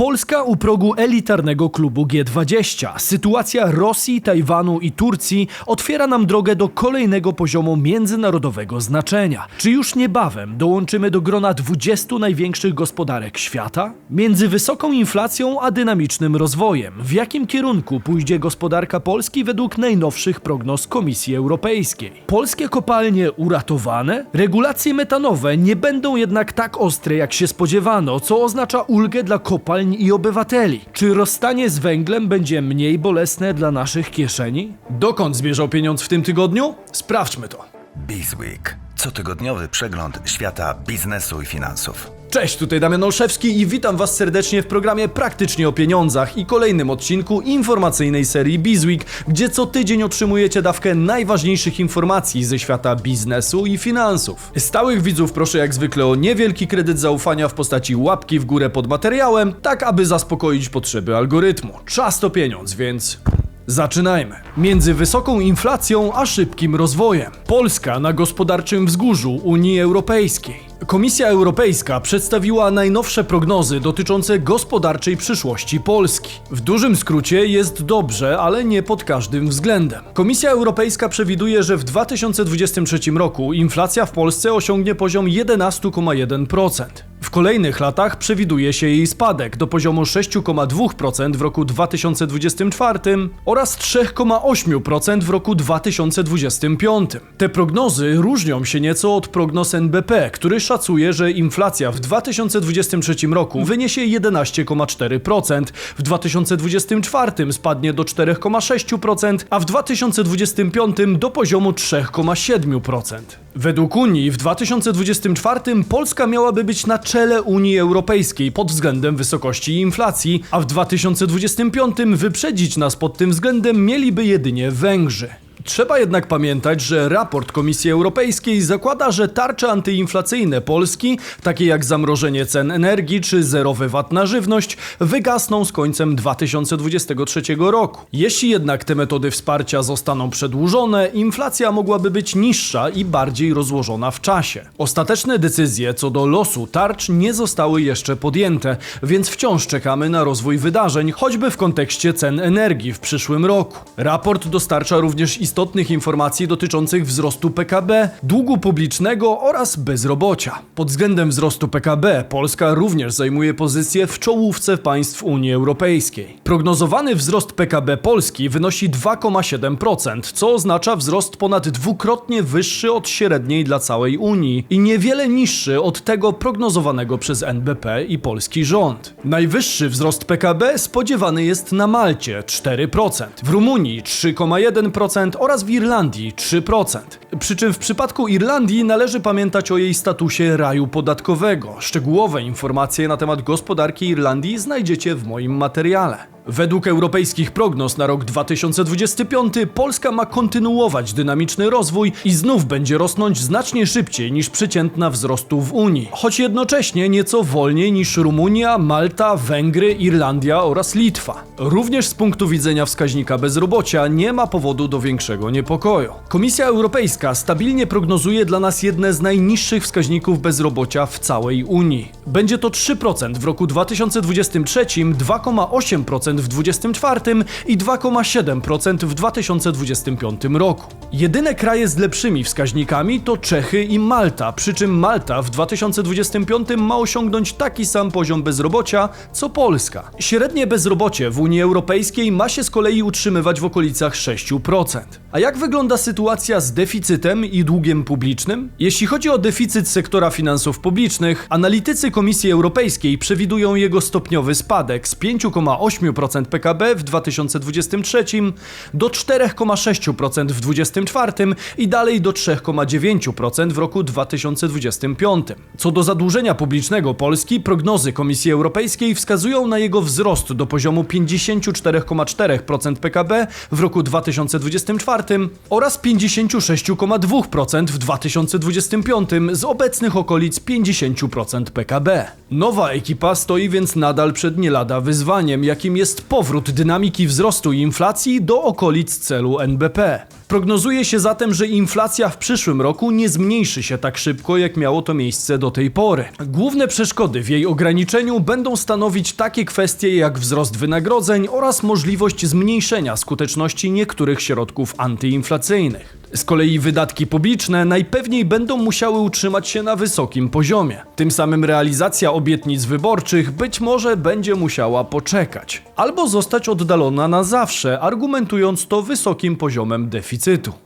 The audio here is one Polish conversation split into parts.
Polska u progu elitarnego klubu G20. Sytuacja Rosji, Tajwanu i Turcji otwiera nam drogę do kolejnego poziomu międzynarodowego znaczenia. Czy już niebawem dołączymy do grona 20 największych gospodarek świata? Między wysoką inflacją a dynamicznym rozwojem, w jakim kierunku pójdzie gospodarka Polski według najnowszych prognoz Komisji Europejskiej? Polskie kopalnie uratowane? Regulacje metanowe nie będą jednak tak ostre, jak się spodziewano, co oznacza ulgę dla kopalń i obywateli. Czy rozstanie z węglem będzie mniej bolesne dla naszych kieszeni? Dokąd zmierzał pieniądz w tym tygodniu? Sprawdźmy to. Bizweek. Cotygodniowy przegląd świata biznesu i finansów. Cześć, tutaj Damian Olszewski i witam Was serdecznie w programie Praktycznie o Pieniądzach i kolejnym odcinku informacyjnej serii Bizweek, gdzie co tydzień otrzymujecie dawkę najważniejszych informacji ze świata biznesu i finansów. Stałych widzów proszę jak zwykle o niewielki kredyt zaufania w postaci łapki w górę pod materiałem, tak aby zaspokoić potrzeby algorytmu. Czas to pieniądz, więc Zaczynajmy. Między wysoką inflacją a szybkim rozwojem. Polska na gospodarczym wzgórzu Unii Europejskiej. Komisja Europejska przedstawiła najnowsze prognozy dotyczące gospodarczej przyszłości Polski. W dużym skrócie jest dobrze, ale nie pod każdym względem. Komisja Europejska przewiduje, że w 2023 roku inflacja w Polsce osiągnie poziom 11,1%. W kolejnych latach przewiduje się jej spadek do poziomu 6,2% w roku 2024 oraz 3,8% w roku 2025. Te prognozy różnią się nieco od prognoz NBP, który szacuje, że inflacja w 2023 roku wyniesie 11,4%, w 2024 spadnie do 4,6%, a w 2025 do poziomu 3,7%. Według Unii w 2024 Polska miałaby być na czele Unii Europejskiej pod względem wysokości inflacji, a w 2025 wyprzedzić nas pod tym względem mieliby jedynie Węgrzy. Trzeba jednak pamiętać, że raport Komisji Europejskiej zakłada, że tarcze antyinflacyjne Polski, takie jak zamrożenie cen energii czy zerowy VAT na żywność, wygasną z końcem 2023 roku. Jeśli jednak te metody wsparcia zostaną przedłużone, inflacja mogłaby być niższa i bardziej rozłożona w czasie. Ostateczne decyzje co do losu tarcz nie zostały jeszcze podjęte, więc wciąż czekamy na rozwój wydarzeń, choćby w kontekście cen energii w przyszłym roku. Raport dostarcza również istotnych informacji dotyczących wzrostu PKB, długu publicznego oraz bezrobocia. Pod względem wzrostu PKB Polska również zajmuje pozycję w czołówce państw Unii Europejskiej. Prognozowany wzrost PKB Polski wynosi 2,7%, co oznacza wzrost ponad dwukrotnie wyższy od średniej dla całej Unii i niewiele niższy od tego prognozowanego przez NBP i polski rząd. Najwyższy wzrost PKB spodziewany jest na Malcie 4%, w Rumunii 3,1% oraz w Irlandii 3%. Przy czym w przypadku Irlandii należy pamiętać o jej statusie raju podatkowego. Szczegółowe informacje na temat gospodarki Irlandii znajdziecie w moim materiale. Według europejskich prognoz na rok 2025 Polska ma kontynuować dynamiczny rozwój i znów będzie rosnąć znacznie szybciej niż przeciętna wzrostu w Unii, choć jednocześnie nieco wolniej niż Rumunia, Malta, Węgry, Irlandia oraz Litwa. Również z punktu widzenia wskaźnika bezrobocia nie ma powodu do większego niepokoju. Komisja Europejska stabilnie prognozuje dla nas jedne z najniższych wskaźników bezrobocia w całej Unii. Będzie to 3% w roku 2023, 2,8% w 2024 i 2,7% w 2025 roku. Jedyne kraje z lepszymi wskaźnikami to Czechy i Malta, przy czym Malta w 2025 ma osiągnąć taki sam poziom bezrobocia co Polska. Średnie bezrobocie w Unii Europejskiej ma się z kolei utrzymywać w okolicach 6%. A jak wygląda sytuacja z deficytem i długiem publicznym? Jeśli chodzi o deficyt sektora finansów publicznych, analitycy Komisji Europejskiej przewidują jego stopniowy spadek z 5,8% PKB w 2023 do 4,6% w 2024 i dalej do 3,9% w roku 2025. Co do zadłużenia publicznego Polski, prognozy Komisji Europejskiej wskazują na jego wzrost do poziomu 54,4% PKB w roku 2024 oraz 56,2% w 2025 z obecnych okolic 50% PKB. Nowa ekipa stoi więc nadal przed nie lada wyzwaniem, jakim jest powrót dynamiki wzrostu inflacji do okolic celu NBP. Prognozuje się zatem, że inflacja w przyszłym roku nie zmniejszy się tak szybko, jak miało to miejsce do tej pory. Główne przeszkody w jej ograniczeniu będą stanowić takie kwestie jak wzrost wynagrodzeń oraz możliwość zmniejszenia skuteczności niektórych środków antyinflacyjnych. Z kolei wydatki publiczne najpewniej będą musiały utrzymać się na wysokim poziomie. Tym samym realizacja obietnic wyborczych być może będzie musiała poczekać, albo zostać oddalona na zawsze, argumentując to wysokim poziomem deficytu.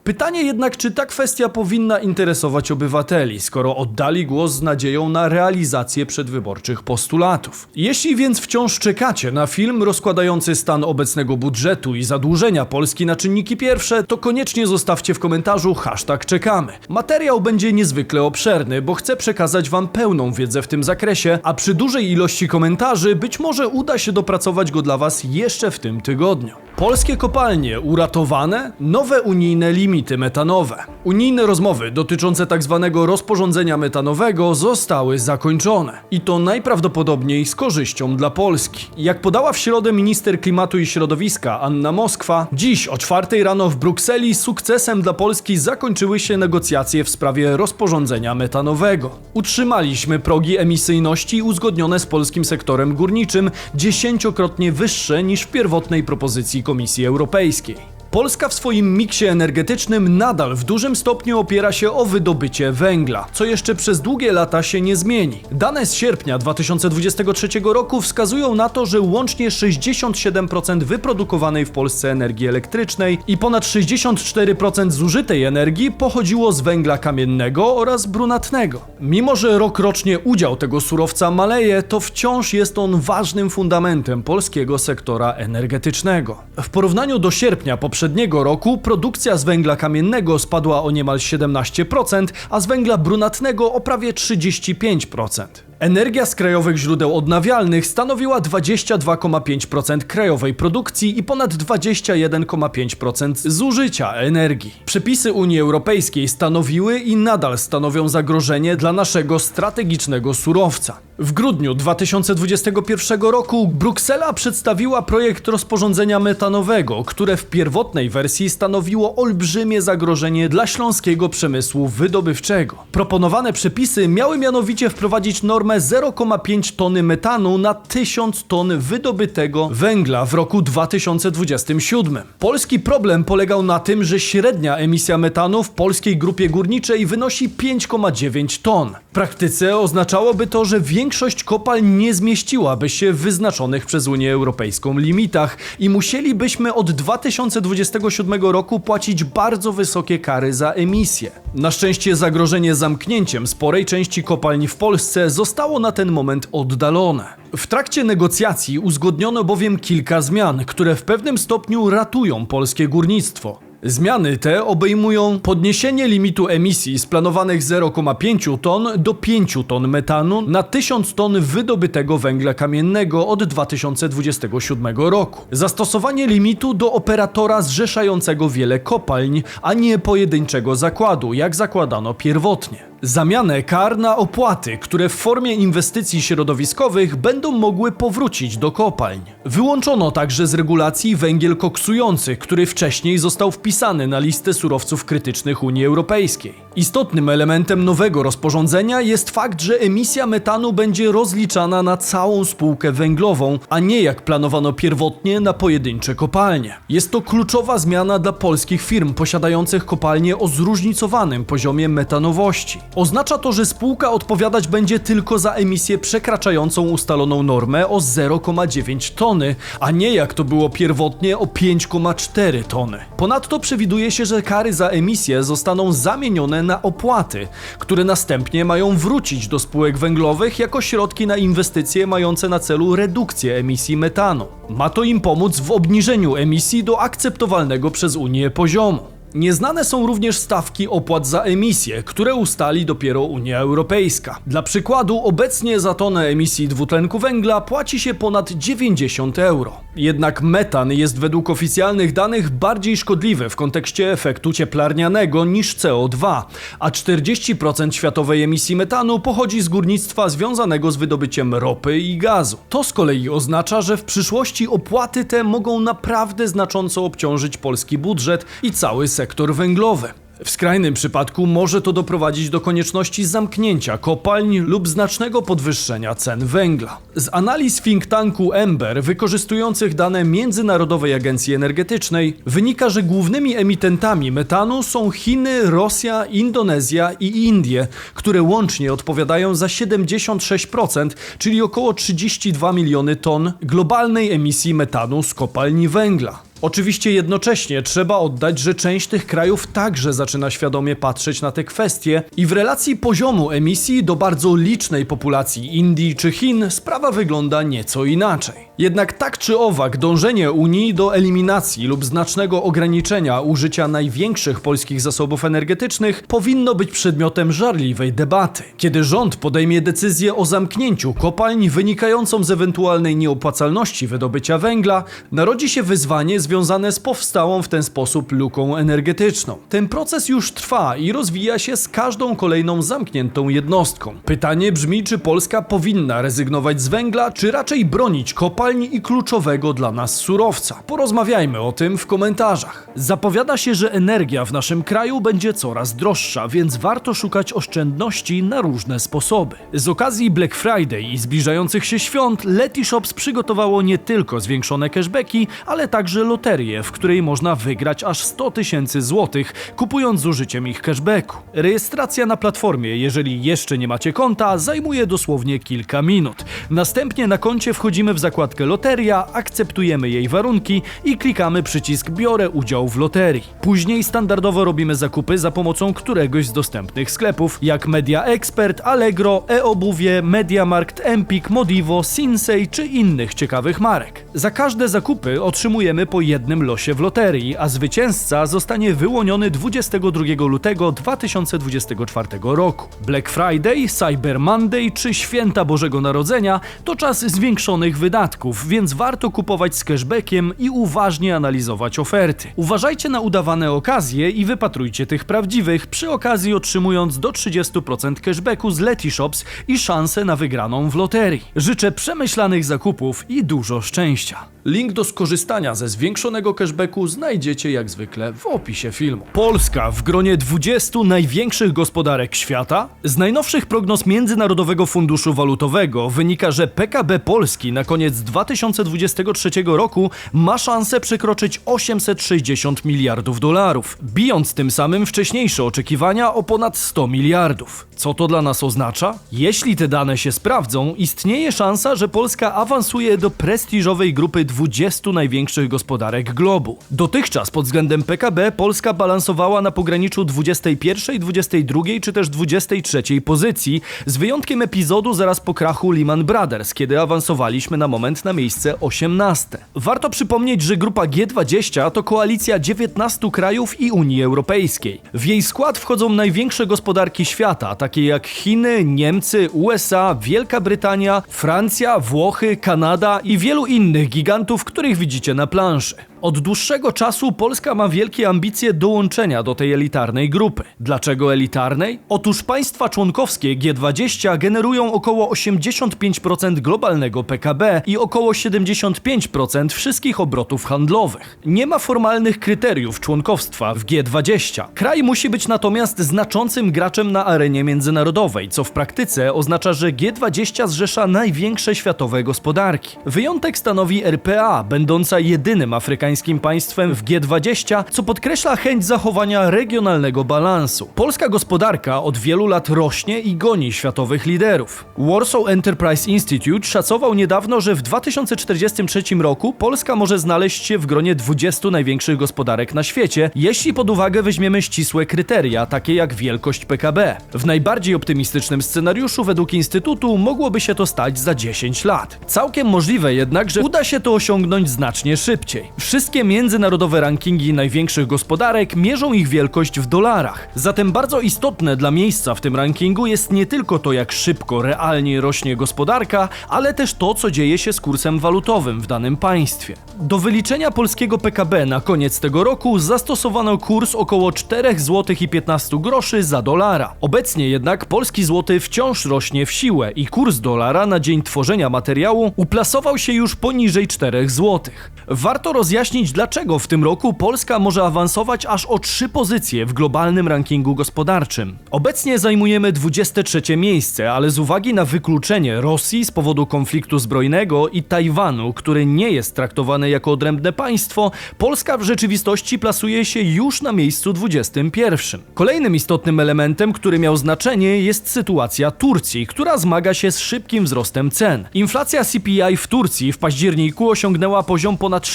Pytanie jednak, czy ta kwestia powinna interesować obywateli, skoro oddali głos z nadzieją na realizację przedwyborczych postulatów. Jeśli więc wciąż czekacie na film rozkładający stan obecnego budżetu i zadłużenia Polski na czynniki pierwsze, to koniecznie zostawcie w komentarzu hashtag czekamy. Materiał będzie niezwykle obszerny, bo chcę przekazać wam pełną wiedzę w tym zakresie, a przy dużej ilości komentarzy być może uda się dopracować go dla was jeszcze w tym tygodniu. Polskie kopalnie uratowane, nowe unijne limity metanowe. Unijne rozmowy dotyczące tzw. rozporządzenia metanowego zostały zakończone. I to najprawdopodobniej z korzyścią dla Polski. Jak podała w środę minister klimatu i środowiska Anna Moskwa, dziś o czwartej rano w Brukseli sukcesem dla Polski zakończyły się negocjacje w sprawie rozporządzenia metanowego. Utrzymaliśmy progi emisyjności uzgodnione z polskim sektorem górniczym dziesięciokrotnie wyższe niż w pierwotnej propozycji Komisji Europejskiej. Polska w swoim miksie energetycznym nadal w dużym stopniu opiera się o wydobycie węgla, co jeszcze przez długie lata się nie zmieni. Dane z sierpnia 2023 roku wskazują na to, że łącznie 67% wyprodukowanej w Polsce energii elektrycznej i ponad 64% zużytej energii pochodziło z węgla kamiennego oraz brunatnego. Mimo, że rokrocznie udział tego surowca maleje, to wciąż jest on ważnym fundamentem polskiego sektora energetycznego. W porównaniu do sierpnia poprzedniego roku produkcja z węgla kamiennego spadła o niemal 17%, a z węgla brunatnego o prawie 35%. Energia z krajowych źródeł odnawialnych stanowiła 22,5% krajowej produkcji i ponad 21,5% zużycia energii. Przepisy Unii Europejskiej stanowiły i nadal stanowią zagrożenie dla naszego strategicznego surowca. W grudniu 2021 roku Bruksela przedstawiła projekt rozporządzenia metanowego, które w pierwotnej wersji stanowiło olbrzymie zagrożenie dla śląskiego przemysłu wydobywczego. Proponowane przepisy miały mianowicie wprowadzić normę 0,5 tony metanu na 1000 ton wydobytego węgla w roku 2027. Polski problem polegał na tym, że średnia emisja metanu w polskiej grupie górniczej wynosi 5,9 ton. W praktyce oznaczałoby to, że większość kopalń nie zmieściłaby się w wyznaczonych przez Unię Europejską limitach i musielibyśmy od 2027 roku płacić bardzo wysokie kary za emisję. Na szczęście zagrożenie zamknięciem sporej części kopalni w Polsce zostało na ten moment oddalone. W trakcie negocjacji uzgodniono bowiem kilka zmian, które w pewnym stopniu ratują polskie górnictwo. Zmiany te obejmują podniesienie limitu emisji z planowanych 0,5 ton do 5 ton metanu na 1000 ton wydobytego węgla kamiennego od 2027 roku. Zastosowanie limitu do operatora zrzeszającego wiele kopalń, a nie pojedynczego zakładu, jak zakładano pierwotnie. Zamianę kar na opłaty, które w formie inwestycji środowiskowych będą mogły powrócić do kopalń. Wyłączono także z regulacji węgiel koksujący, który wcześniej został wpisany na listę surowców krytycznych Unii Europejskiej. Istotnym elementem nowego rozporządzenia jest fakt, że emisja metanu będzie rozliczana na całą spółkę węglową, a nie jak planowano pierwotnie na pojedyncze kopalnie. Jest to kluczowa zmiana dla polskich firm posiadających kopalnie o zróżnicowanym poziomie metanowości. Oznacza to, że spółka odpowiadać będzie tylko za emisję przekraczającą ustaloną normę o 0,9 tony, a nie jak to było pierwotnie o 5,4 tony. Ponadto przewiduje się, że kary za emisję zostaną zamienione na opłaty, które następnie mają wrócić do spółek węglowych jako środki na inwestycje mające na celu redukcję emisji metanu. Ma to im pomóc w obniżeniu emisji do akceptowalnego przez Unię poziomu. Nieznane są również stawki opłat za emisję, które ustali dopiero Unia Europejska. Dla przykładu, obecnie za tonę emisji dwutlenku węgla płaci się ponad 90 euro. Jednak metan jest według oficjalnych danych bardziej szkodliwy w kontekście efektu cieplarnianego niż CO2, a 40% światowej emisji metanu pochodzi z górnictwa związanego z wydobyciem ropy i gazu. To z kolei oznacza, że w przyszłości opłaty te mogą naprawdę znacząco obciążyć polski budżet i cały sektor sektor węglowy. W skrajnym przypadku może to doprowadzić do konieczności zamknięcia kopalń lub znacznego podwyższenia cen węgla. Z analiz think tanku Ember, wykorzystujących dane Międzynarodowej Agencji Energetycznej, wynika, że głównymi emitentami metanu są Chiny, Rosja, Indonezja i Indie, które łącznie odpowiadają za 76%, czyli około 32 miliony ton globalnej emisji metanu z kopalni węgla. Oczywiście jednocześnie trzeba oddać, że część tych krajów także zaczyna świadomie patrzeć na te kwestie i w relacji poziomu emisji do bardzo licznej populacji Indii czy Chin sprawa wygląda nieco inaczej. Jednak tak czy owak dążenie Unii do eliminacji lub znacznego ograniczenia użycia największych polskich zasobów energetycznych powinno być przedmiotem żarliwej debaty. Kiedy rząd podejmie decyzję o zamknięciu kopalń wynikającą z ewentualnej nieopłacalności wydobycia węgla, narodzi się wyzwanie związane z powstałą w ten sposób luką energetyczną. Ten proces już trwa i rozwija się z każdą kolejną zamkniętą jednostką. Pytanie brzmi, czy Polska powinna rezygnować z węgla, czy raczej bronić kopalń i kluczowego dla nas surowca. Porozmawiajmy o tym w komentarzach. Zapowiada się, że energia w naszym kraju będzie coraz droższa, więc warto szukać oszczędności na różne sposoby. Z okazji Black Friday i zbliżających się świąt Letyshops przygotowało nie tylko zwiększone cashbacki, ale także loterię, w której można wygrać aż 100 tysięcy złotych, kupując z użyciem ich cashbacku. Rejestracja na platformie, jeżeli jeszcze nie macie konta, zajmuje dosłownie kilka minut. Następnie na koncie wchodzimy w zakładkę loteria, akceptujemy jej warunki i klikamy przycisk biorę udział w loterii. Później standardowo robimy zakupy za pomocą któregoś z dostępnych sklepów, jak Media Expert, Allegro, e-obuwie, Mediamarkt, Empik, Modivo, Sinsei czy innych ciekawych marek. Za każde zakupy otrzymujemy po jednym losie w loterii, a zwycięzca zostanie wyłoniony 22 lutego 2024 roku. Black Friday, Cyber Monday czy Święta Bożego Narodzenia to czas zwiększonych wydatków, więc warto kupować z cashbackiem i uważnie analizować oferty. Uważajcie na udawane okazje i wypatrujcie tych prawdziwych, przy okazji otrzymując do 30% cashbacku z Letyshops i szansę na wygraną w loterii. Życzę przemyślanych zakupów i dużo szczęścia. Link do skorzystania ze zwiększonego cashbacku znajdziecie jak zwykle w opisie filmu. Polska w gronie 20 największych gospodarek świata? Z najnowszych prognoz Międzynarodowego Funduszu Walutowego wynika, że PKB Polski na koniec 2023 roku ma szansę przekroczyć 860 miliardów dolarów, bijąc tym samym wcześniejsze oczekiwania o ponad 100 miliardów. Co to dla nas oznacza? Jeśli te dane się sprawdzą, istnieje szansa, że Polska awansuje do prestiżowej grupy 20 największych gospodarek globu. Dotychczas pod względem PKB Polska balansowała na pograniczu 21, 22 czy też 23 pozycji, z wyjątkiem epizodu zaraz po krachu Lehman Brothers, kiedy awansowaliśmy na moment na miejsce 18. Warto przypomnieć, że grupa G20 to koalicja 19 krajów i Unii Europejskiej. W jej skład wchodzą największe gospodarki świata, takie jak Chiny, Niemcy, USA, Wielka Brytania, Francja, Włochy, Kanada i wielu innych gigantów, których widzicie na planszy. Od dłuższego czasu Polska ma wielkie ambicje dołączenia do tej elitarnej grupy. Dlaczego elitarnej? Otóż państwa członkowskie G20 generują około 85% globalnego PKB i około 75% wszystkich obrotów handlowych. Nie ma formalnych kryteriów członkowstwa w G20. Kraj musi być natomiast znaczącym graczem na arenie międzynarodowej, co w praktyce oznacza, że G20 zrzesza największe światowe gospodarki. Wyjątek stanowi RPA, będąca jedynym afrykańskim państwem w G20, co podkreśla chęć zachowania regionalnego balansu. Polska gospodarka od wielu lat rośnie i goni światowych liderów. Warsaw Enterprise Institute szacował niedawno, że w 2043 roku Polska może znaleźć się w gronie 20 największych gospodarek na świecie, jeśli pod uwagę weźmiemy ścisłe kryteria, takie jak wielkość PKB. W najbardziej optymistycznym scenariuszu według Instytutu mogłoby się to stać za 10 lat. Całkiem możliwe jednak, że uda się to osiągnąć znacznie szybciej. Wszystkie międzynarodowe rankingi największych gospodarek mierzą ich wielkość w dolarach. Zatem bardzo istotne dla miejsca w tym rankingu jest nie tylko to, jak szybko realnie rośnie gospodarka, ale też to, co dzieje się z kursem walutowym w danym państwie. Do wyliczenia polskiego PKB na koniec tego roku zastosowano kurs około 4 zł i 15 groszy za dolara. Obecnie jednak polski złoty wciąż rośnie w siłę i kurs dolara na dzień tworzenia materiału uplasował się już poniżej 4 zł. Warto rozjaśnić wyjaśnić, dlaczego w tym roku Polska może awansować aż o trzy pozycje w globalnym rankingu gospodarczym. Obecnie zajmujemy 23 miejsce, ale z uwagi na wykluczenie Rosji z powodu konfliktu zbrojnego i Tajwanu, który nie jest traktowany jako odrębne państwo, Polska w rzeczywistości plasuje się już na miejscu 21. Kolejnym istotnym elementem, który miał znaczenie, jest sytuacja Turcji, która zmaga się z szybkim wzrostem cen. Inflacja CPI w Turcji w październiku osiągnęła poziom ponad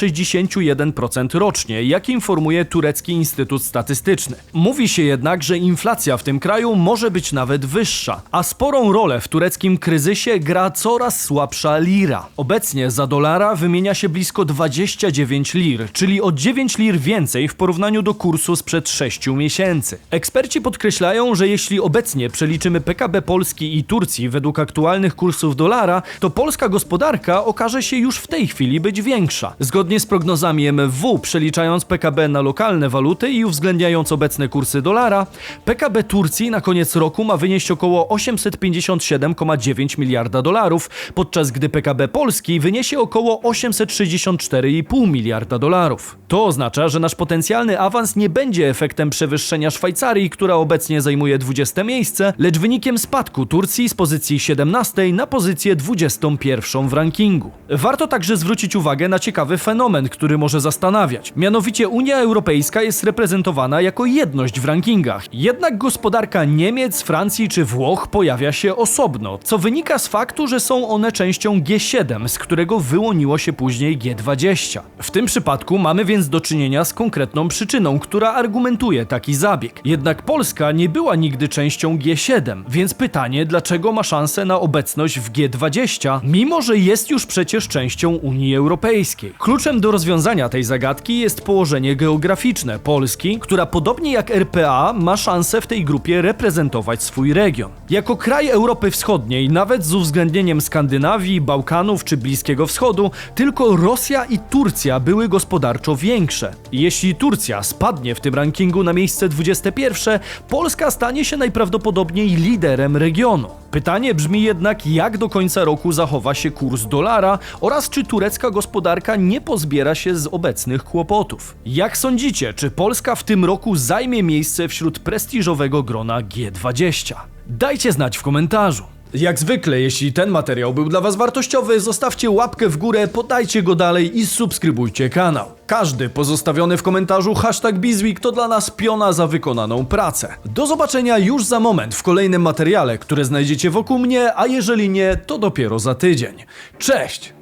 61% rocznie, jak informuje turecki Instytut Statystyczny. Mówi się jednak, że inflacja w tym kraju może być nawet wyższa, a sporą rolę w tureckim kryzysie gra coraz słabsza lira. Obecnie za dolara wymienia się blisko 29 lir, czyli o 9 lir więcej w porównaniu do kursu sprzed 6 miesięcy. Eksperci podkreślają, że jeśli obecnie przeliczymy PKB Polski i Turcji według aktualnych kursów dolara, to polska gospodarka okaże się już w tej chwili być większa. Zgodnie z prognozami MFW, przeliczając PKB na lokalne waluty i uwzględniając obecne kursy dolara, PKB Turcji na koniec roku ma wynieść około 857,9 miliarda dolarów, podczas gdy PKB Polski wyniesie około 864,5 miliarda dolarów. To oznacza, że nasz potencjalny awans nie będzie efektem przewyższenia Szwajcarii, która obecnie zajmuje 20 miejsce, lecz wynikiem spadku Turcji z pozycji 17 na pozycję 21 w rankingu. Warto także zwrócić uwagę na ciekawy fenomen, który może zastanawiać. Mianowicie Unia Europejska jest reprezentowana jako jedność w rankingach. Jednak gospodarka Niemiec, Francji czy Włoch pojawia się osobno, co wynika z faktu, że są one częścią G7, z którego wyłoniło się później G20. W tym przypadku mamy więc do czynienia z konkretną przyczyną, która argumentuje taki zabieg. Jednak Polska nie była nigdy częścią G7, więc pytanie, dlaczego ma szansę na obecność w G20, mimo że jest już przecież częścią Unii Europejskiej. Kluczem do rozwiązania tej zagadki jest położenie geograficzne Polski, która podobnie jak RPA ma szansę w tej grupie reprezentować swój region. Jako kraj Europy Wschodniej, nawet z uwzględnieniem Skandynawii, Bałkanów czy Bliskiego Wschodu, tylko Rosja i Turcja były gospodarczo większe. Jeśli Turcja spadnie w tym rankingu na miejsce 21, Polska stanie się najprawdopodobniej liderem regionu. Pytanie brzmi jednak, jak do końca roku zachowa się kurs dolara oraz czy turecka gospodarka nie pozbiera się z obecnych kłopotów. Jak sądzicie, czy Polska w tym roku zajmie miejsce wśród prestiżowego grona G20? Dajcie znać w komentarzu. Jak zwykle, jeśli ten materiał był dla Was wartościowy, zostawcie łapkę w górę, podajcie go dalej i subskrybujcie kanał. Każdy pozostawiony w komentarzu hashtag Bizweek to dla nas piona za wykonaną pracę. Do zobaczenia już za moment w kolejnym materiale, które znajdziecie wokół mnie, a jeżeli nie, to dopiero za tydzień. Cześć!